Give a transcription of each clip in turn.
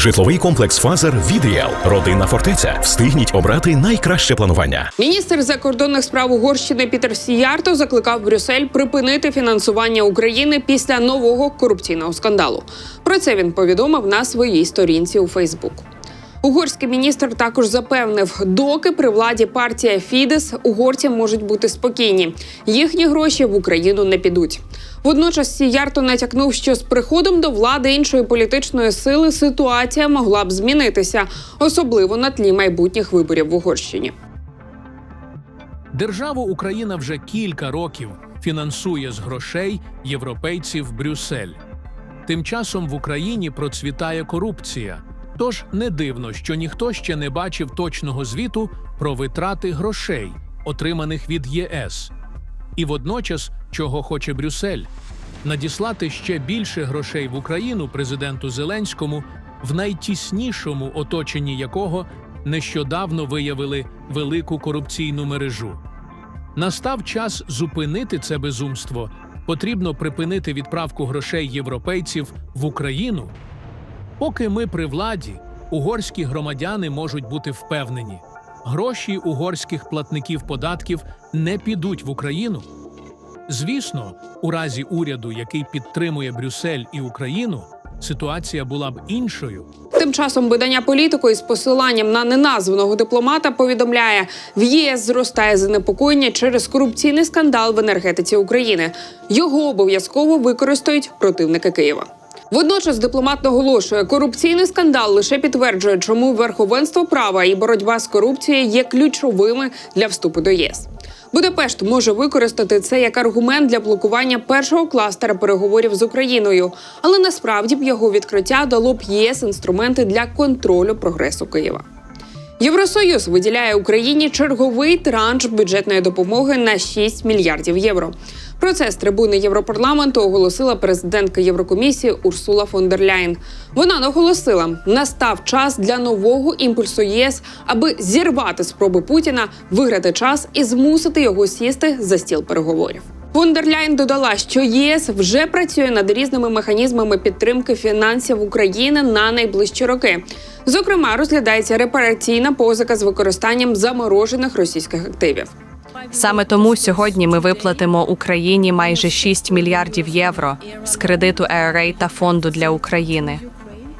Житловий комплекс Фазер Відріал. Родинна фортеця. Встигніть обрати найкраще планування. Міністр закордонних справ Угорщини Пітер Сіярто закликав Брюссель припинити фінансування України після нового корупційного скандалу. Про це він повідомив на своїй сторінці у Фейсбук. Угорський міністр також запевнив, доки при владі партія Фідес угорці можуть бути спокійні. Їхні гроші в Україну не підуть. Водночас Сіярто натякнув, що з приходом до влади іншої політичної сили ситуація могла б змінитися, особливо на тлі майбутніх виборів в Угорщині. Державу Україна вже кілька років фінансує з грошей європейців Брюссель. Тим часом в Україні процвітає корупція. Тож не дивно, що ніхто ще не бачив точного звіту про витрати грошей, отриманих від ЄС. І водночас, чого хоче Брюссель, надіслати ще більше грошей в Україну президенту Зеленському, в найтіснішому оточенні якого нещодавно виявили велику корупційну мережу. Настав час зупинити це безумство. Потрібно припинити відправку грошей європейців в Україну. Поки ми при владі, угорські громадяни можуть бути впевнені, гроші угорських платників податків не підуть в Україну. Звісно, у разі уряду, який підтримує Брюссель і Україну, ситуація була б іншою. Тим часом видання політико із посиланням на неназваного дипломата повідомляє, в ЄС зростає занепокоєння через корупційний скандал в енергетиці України. Його обов'язково використають противники Києва. Водночас дипломат наголошує, корупційний скандал лише підтверджує, чому верховенство права і боротьба з корупцією є ключовими для вступу до ЄС. Будапешт може використати це як аргумент для блокування першого кластера переговорів з Україною, але насправді б його відкриття дало б ЄС інструменти для контролю прогресу Києва. Євросоюз виділяє Україні черговий транш бюджетної допомоги на 6 мільярдів євро. Про це з трибуни Європарламенту оголосила президентка Єврокомісії Урсула фон дер Ляйн. Вона наголосила, настав час для нового імпульсу ЄС, аби зірвати спроби Путіна, виграти час і змусити його сісти за стіл переговорів. Фон додала, що ЄС вже працює над різними механізмами підтримки фінансів України на найближчі роки. Зокрема, розглядається репараційна позика з використанням заморожених російських активів. Саме тому сьогодні ми виплатимо Україні майже 6 мільярдів євро з кредиту ERA та фонду для України.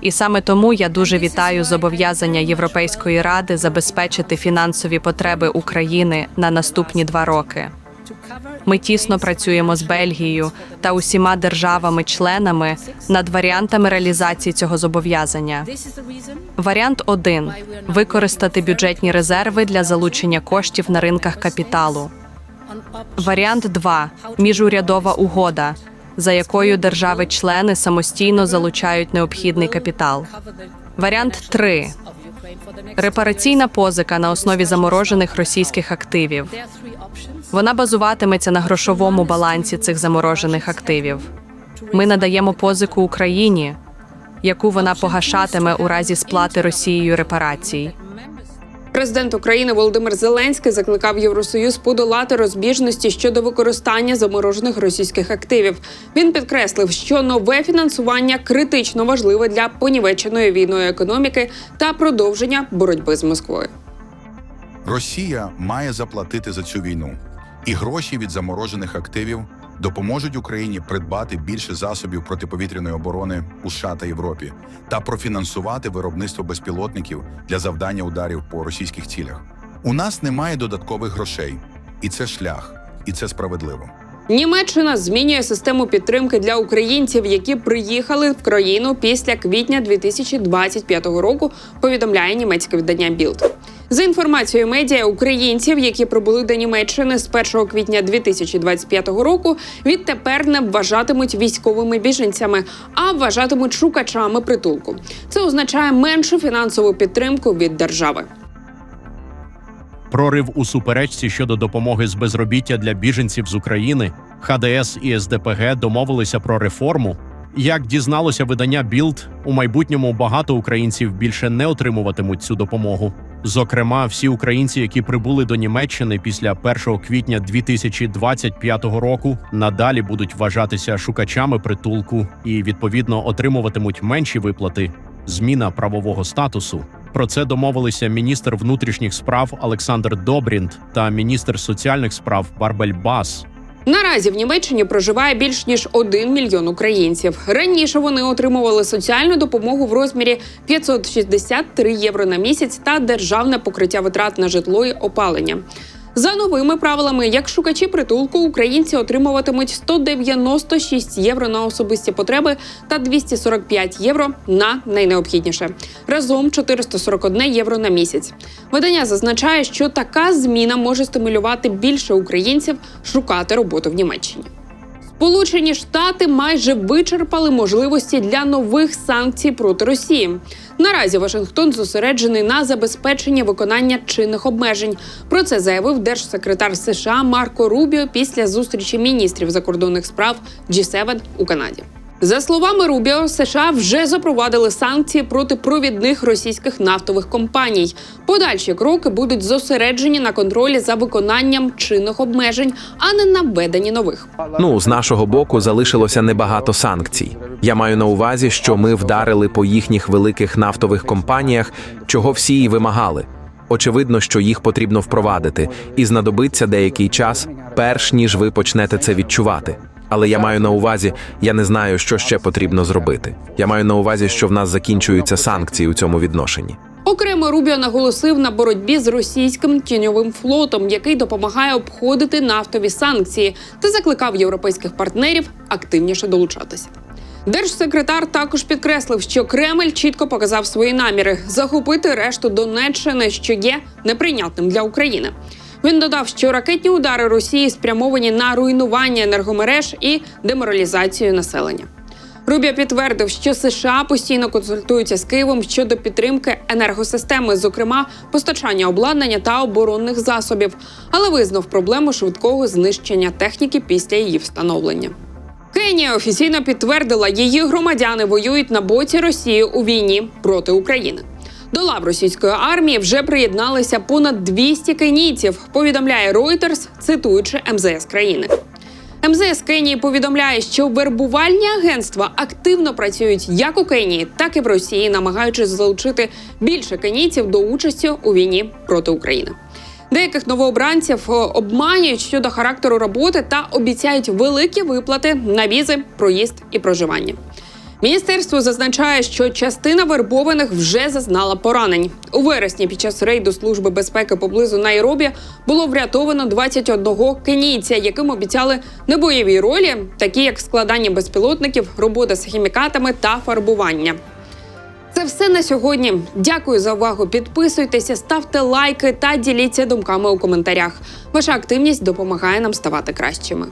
І саме тому я дуже вітаю зобов'язання Європейської ради забезпечити фінансові потреби України на наступні два роки. Ми тісно працюємо з Бельгією та усіма державами-членами над варіантами реалізації цього зобов'язання. Варіант 1. використати бюджетні резерви для залучення коштів на ринках капіталу. Варіант 2. міжурядова угода, за якою держави-члени самостійно залучають необхідний капітал. Варіант 3. репараційна позика на основі заморожених російських активів. Вона базуватиметься на грошовому балансі цих заморожених активів. Ми надаємо позику Україні, яку вона погашатиме у разі сплати Росією репарацій. Президент України Володимир Зеленський закликав Євросоюз подолати розбіжності щодо використання заморожених російських активів. Він підкреслив, що нове фінансування критично важливе для понівеченої війною економіки та продовження боротьби з Москвою. Росія має заплатити за цю війну, і гроші від заморожених активів допоможуть Україні придбати більше засобів протиповітряної оборони у США та Європі та профінансувати виробництво безпілотників для завдання ударів по російських цілях. У нас немає додаткових грошей, і це шлях, і це справедливо. Німеччина змінює систему підтримки для українців, які приїхали в країну після квітня 2025 року. Повідомляє німецьке видання Білд. За інформацією медіа, українців, які прибули до Німеччини з 1 квітня 2025 року, відтепер не вважатимуть військовими біженцями, а вважатимуть шукачами притулку. Це означає меншу фінансову підтримку від держави. Прорив у суперечці щодо допомоги з безробіття для біженців з України. ХДС і СДПГ домовилися про реформу. Як дізналося видання Білд, у майбутньому багато українців більше не отримуватимуть цю допомогу. Зокрема, всі українці, які прибули до Німеччини після 1 квітня 2025 року, надалі будуть вважатися шукачами притулку і відповідно отримуватимуть менші виплати зміна правового статусу. Про це домовилися міністр внутрішніх справ Олександр Добрінт та міністр соціальних справ Барбель Бас. Наразі в Німеччині проживає більш ніж 1 мільйон українців. Раніше вони отримували соціальну допомогу в розмірі 563 євро на місяць та державне покриття витрат на житло і опалення. За новими правилами, як шукачі притулку, українці отримуватимуть 196 євро на особисті потреби та 245 євро на найнеобхідніше. Разом 441 євро на місяць. Видання зазначає, що така зміна може стимулювати більше українців шукати роботу в Німеччині. Сполучені Штати майже вичерпали можливості для нових санкцій проти Росії. Наразі Вашингтон зосереджений на забезпеченні виконання чинних обмежень. Про це заявив держсекретар США Марко Рубіо після зустрічі міністрів закордонних справ G7 у Канаді. За словами Рубіо, США вже запровадили санкції проти провідних російських нафтових компаній. Подальші кроки будуть зосереджені на контролі за виконанням чинних обмежень, а не на введенні нових. Ну, з нашого боку залишилося небагато санкцій. Я маю на увазі, що ми вдарили по їхніх великих нафтових компаніях, чого всі і вимагали. Очевидно, що їх потрібно впровадити, і знадобиться деякий час, перш ніж ви почнете це відчувати. Але я маю на увазі, я не знаю, що ще потрібно зробити. Я маю на увазі, що в нас закінчуються санкції у цьому відношенні. Окремо Рубіо наголосив на боротьбі з російським тіньовим флотом, який допомагає обходити нафтові санкції, та закликав європейських партнерів активніше долучатися. Держсекретар також підкреслив, що Кремль чітко показав свої наміри захопити решту Донеччини, що є неприйнятним для України. Він додав, що ракетні удари Росії спрямовані на руйнування енергомереж і деморалізацію населення. Рубіо підтвердив, що США постійно консультуються з Києвом щодо підтримки енергосистеми, зокрема постачання обладнання та оборонних засобів, але визнав проблему швидкого знищення техніки після її встановлення. Кенія офіційно підтвердила, її громадяни воюють на боці Росії у війні проти України. До лав російської армії вже приєдналися понад 200 кенійців. Повідомляє Reuters, цитуючи МЗС країни. МЗС Кенії повідомляє, що вербувальні агентства активно працюють як у Кенії, так і в Росії, намагаючись залучити більше кенійців до участі у війні проти України. Деяких новообранців е, обманюють щодо характеру роботи та обіцяють великі виплати на візи, проїзд і проживання. Міністерство зазначає, що частина вербованих вже зазнала поранень. У вересні під час рейду служби безпеки поблизу Найробі було врятовано 21 кенійця, яким обіцяли небойові ролі, такі як складання безпілотників, робота з хімікатами та фарбування. Це все на сьогодні. Дякую за увагу. Підписуйтеся, ставте лайки та діліться думками у коментарях. Ваша активність допомагає нам ставати кращими.